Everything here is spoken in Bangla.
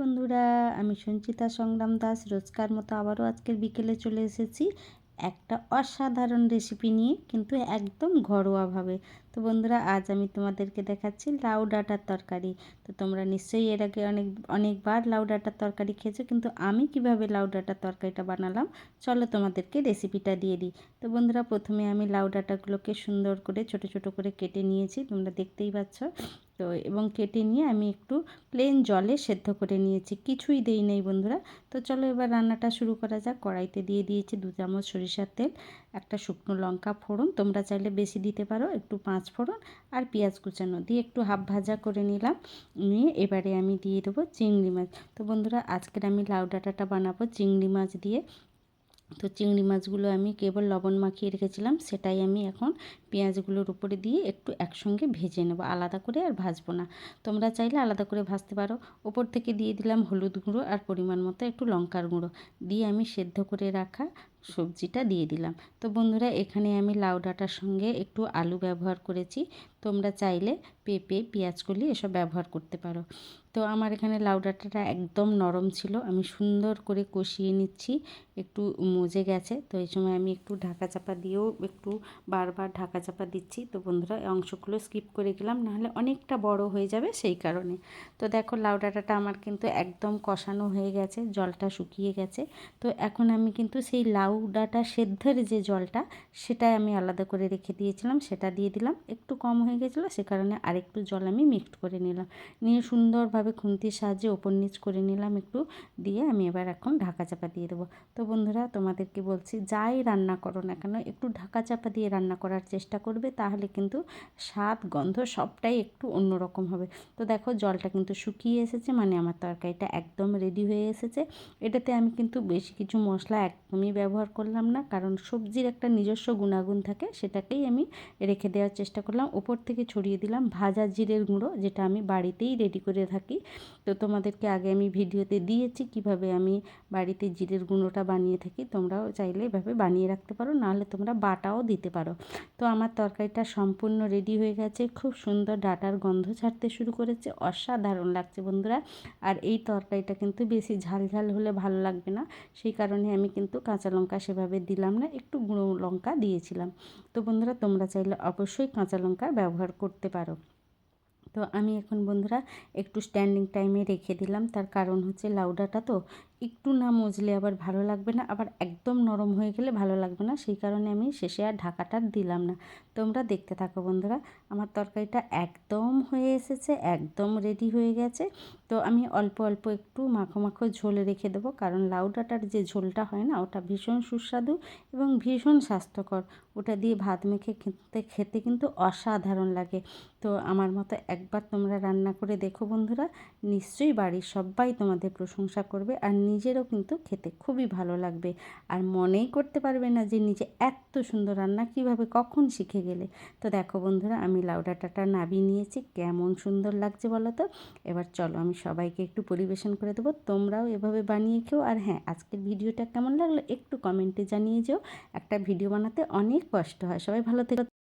বন্ধুরা, আমি সঞ্চিতা সংগ্রাম দাস। রোজকার মতো আবারও আজকের বিকেলে চলে এসেছি একটা অসাধারণ রেসিপি নিয়ে, কিন্তু একদম ঘরোয়াভাবে। তো বন্ধুরা, আজ আমি তোমাদেরকে দেখাচ্ছি লাউ ডাঁটার তরকারি। তো তোমরা নিশ্চয়ই এর আগে অনেক, অনেকবার লাউ ডাঁটার তরকারি খেয়েছো, কিন্তু আমি কীভাবে লাউ ডাঁটার তরকারিটা বানালাম, চলো তোমাদেরকে রেসিপিটা দিয়ে দিই। তো বন্ধুরা, প্রথমে আমি লাউ ডাঁটাগুলোকে সুন্দর করে, ছোট ছোট করে কেটে নিয়েছি, তোমরা দেখতেই পাচ্ছ। তো এবং কেটে নিয়ে আমি একটু প্লেন জলে সেদ্ধ করে নিয়েছি। কিছুই দেই নেই বন্ধুরা। তো চলো এবার রান্নাটা শুরু করা যাক। কড়াইতে দিয়ে দিয়েছি দু চামচ সরিষার তেল, একটা শুকনো লঙ্কা ফোড়ন। তোমরা চাইলে বেশি দিতে পারো, একটু পাঁচ ফোড়ন আর পেঁয়াজ কুচানো দিয়ে একটু হাফ ভাজা করে নিলাম। নিয়ে এবারে আমি দিয়ে দেবো চিংড়ি মাছ। তো বন্ধুরা, আজকের আমি লাউ ডাঁটাটা বানাবো চিংড়ি মাছ দিয়ে। তো চিংড়ি মাছগুলো আমি কেবল লবণ মাখিয়ে রেখেছিলাম, সেটাই আমি এখন পেঁয়াজগুলোর উপরে দিয়ে একটু একসঙ্গে ভেজে নেব। আলাদা করে আর ভাজবো না। তোমরা চাইলে আলাদা করে ভাজতে পারো। ওপর থেকে দিয়ে দিলাম হলুদ গুঁড়ো আর পরিমাণ মতো একটু লঙ্কার গুঁড়ো। দিয়ে আমি সেদ্ধ করে রাখা সবজিটা দিয়ে দিলাম। তো বন্ধুরা, এখানে আমি লাউ ডাঁটার সঙ্গে একটু আলু ব্যবহার করেছি। তোমরা চাইলে পেঁপে, পেঁয়াজকলি এসব ব্যবহার করতে পারো। তো আমার এখানে লাউ ডাঁটাটা একদম নরম ছিল। আমি সুন্দর করে কষিয়ে নিচ্ছি। একটু মজে গেছে। তো এই সময় আমি একটু ঢাকা চাপা দিয়েও একটু বারবার ঢাকা চাপা দিচ্ছি। তো বন্ধুরা অংশগুলো স্কিপ করে গেলাম, নাহলে অনেকটা বড় হয়ে যাবে সেই কারণে। তো দেখো, লাউ ডাঁটাটা আমার কিন্তু একদম কষানো হয়ে গেছে, জলটা শুকিয়ে গেছে। তো এখন আমি কিন্তু সেই লাউ ডাঁটা সেদ্ধের যে জলটা, সেটাই আমি আলাদা করে রেখে দিয়েছিলাম, সেটা দিয়ে দিলাম। একটু কম হয়ে গেছিল, সে কারণে আরেকটু জল আমি মিক্সড করে নিলাম। নিয়ে সুন্দরভাবে খুন্তির সাহায্যে ওপর নিচ করে নিলাম একটু, দিয়ে আমি এবার এখন ঢাকা চাপা দিয়ে দেবো। তো বন্ধুরা, তোমাদেরকে বলছি, যাই রান্না করো না কেন, একটু ঢাকা চাপা দিয়ে রান্না করার চেষ্টা করবে, তাহলে কিন্তু স্বাদ, গন্ধ সবটাই একটু অন্যরকম হবে। তো দেখো, জলটা কিন্তু শুকিয়ে এসেছে মানে আমার তরকারিটা একদম রেডি হয়ে এসেছে। এটাতে আমি কিন্তু বেশি কিছু মশলা একদমই ব্যবহার করলাম না, কারণ সবজির একটা নিজস্ব গুণাগুণ থাকে, সেটাকেই আমি রেখে দেওয়ার চেষ্টা করলাম। ওপর থেকে ছড়িয়ে দিলাম ভাজা জিরের গুঁড়ো, যেটা আমি বাড়িতেই রেডি করে থাকি। তো তোমাদেরকে আগে আমি ভিডিওতে দিয়েছি কীভাবে আমি বাড়িতে জিরের গুঁড়োটা বানিয়ে থাকি, তোমরাও চাইলে এভাবে বানিয়ে রাখতে পারো, নাহলে তোমরা বাটাও দিতে পারো। তো আমার তরকারিটা সম্পূর্ণ রেডি হয়ে গেছে। খুব সুন্দর ডাটার গন্ধ ছাড়তে শুরু করেছে। অসাধারণ লাগছে বন্ধুরা। আর এই তরকারিটা কিন্তু বেশি ঝাল ঝাল হলে ভালো লাগবে না। সেই কারণে আমি কিন্তু কাঁচা লঙ্কা সেভাবে দিলাম না, একটু গুঁড়ো লঙ্কা দিয়েছিলাম। তো বন্ধুরা, তোমরা চাইলে অবশ্যই কাঁচা লঙ্কা ব্যবহার করতে পারো। তো আমি এখন বন্ধুরা একটু স্ট্যান্ডিং টাইমে রেখে দিলাম। তার কারণ হচ্ছে লাউডাটা তো একটু না মজলে আবার ভালো লাগবে না, আবার একদম নরম হয়ে গেলে ভালো লাগবে না, সেই কারণে আমি শেষে আর ঢাকাটা দিলাম না। তোমরা দেখতে থাকো বন্ধুরা, আমার তরকারিটা একদম হয়ে এসেছে, একদম রেডি হয়ে গেছে। তো আমি অল্প অল্প একটু মাখো মাখো ঝোল রেখে দেবো, কারণ লাউ ডাঁটার যে ঝোলটা হয় না, ওটা ভীষণ সুস্বাদু এবং ভীষণ স্বাস্থ্যকর। ওটা দিয়ে ভাত মেখে খেতে খেতে কিন্তু অসাধারণ লাগে। তো আমার মতো একবার তোমরা রান্না করে দেখো বন্ধুরা, নিশ্চয়ই বাড়ির সবাই তোমাদের প্রশংসা করবে, আর নিজেরও কিন্তু খেতে খুবই ভালো লাগবে। আর মনেই করতে পারবে না যে নিজে এত সুন্দর রান্না কীভাবে কখন শিখে গেলে। তো দেখো বন্ধুরা, আমি লাউ ডাঁটাটা নাবিয়ে নিয়েছি। কেমন সুন্দর লাগছে বলো তো? এবার চলো, আমি সবাইকে একটু পরিবেশন করে দেবো। তোমরাও এভাবে বানিয়ে খেও। আর হ্যাঁ আজকের ভিডিওটা কেমন লাগল একটু কমেন্টে জানিয়ে যেও। একটা ভিডিও বানাতে অনেক কষ্ট হয়। সবাই ভালো থেকে।